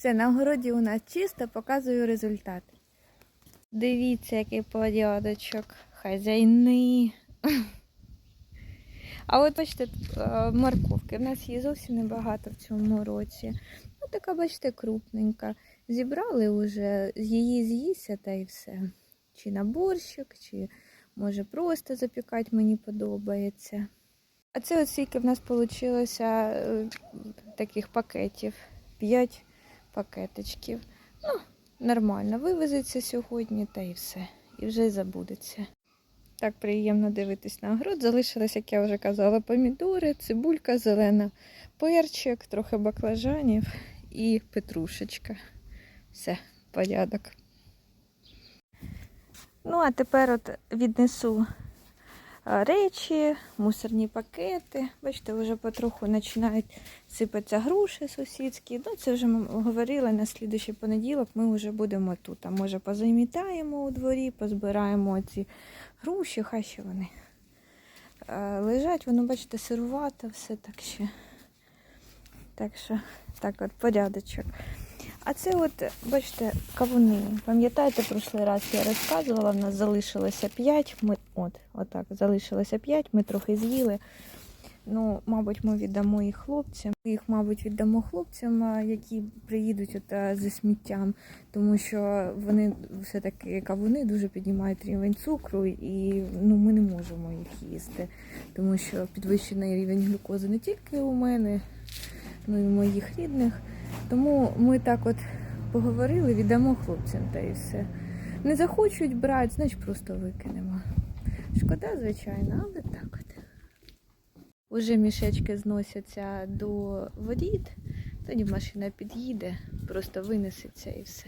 Все, на городі у нас чисто, показую результат. Дивіться, який порядочок. Хазяйни. А от бачите, е, морковки. У нас її зовсім небагато в цьому році. Ну, така, бачите, крупненька. Зібрали вже, її з'їсться та й все. Чи на борщик, чи може просто запікати мені подобається. А це от скільки в нас вийшло таких пакетів. П'ять пакеточків. Ну, нормально. Вивезеться сьогодні та і все. І вже й забудеться. Так приємно дивитись на огород. Залишилось, як я вже казала, помідори, цибулька зелена, перчик, трохи баклажанів і петрушечка. Все, порядок. Ну, а тепер от віднесу речі, мусорні пакети. Бачите, вже потроху починають сипатися груші сусідські. Ну, це вже ми говорили, на слідуючий понеділок ми вже будемо тут. А може позамітаємо у дворі, позбираємо ці груші, хай що вони е, лежать, воно, бачите, сирувато, все так ще. Так що, так от, порядочок. А це от, бачите, кавуни. Пам'ятаєте, прошлий раз я розказувала, в нас залишилося 5. Ми, от, отак, залишилося 5, ми трохи з'їли. Ну, мабуть, ми віддамо їх хлопцям. Ми їх, мабуть, віддамо хлопцям, які приїдуть от, зі сміттям, тому що вони все-таки кавуни дуже піднімають рівень цукру, і ну, ми не можемо їх їсти, тому що підвищений рівень глюкози не тільки у мене, ну і у моїх рідних. Тому ми так от поговорили, віддамо хлопцям та і все. Не захочуть брати, значить просто викинемо. Шкода, звичайно, але так от. Уже мішечки зносяться до воріт, тоді машина під'їде, просто винесеться і все.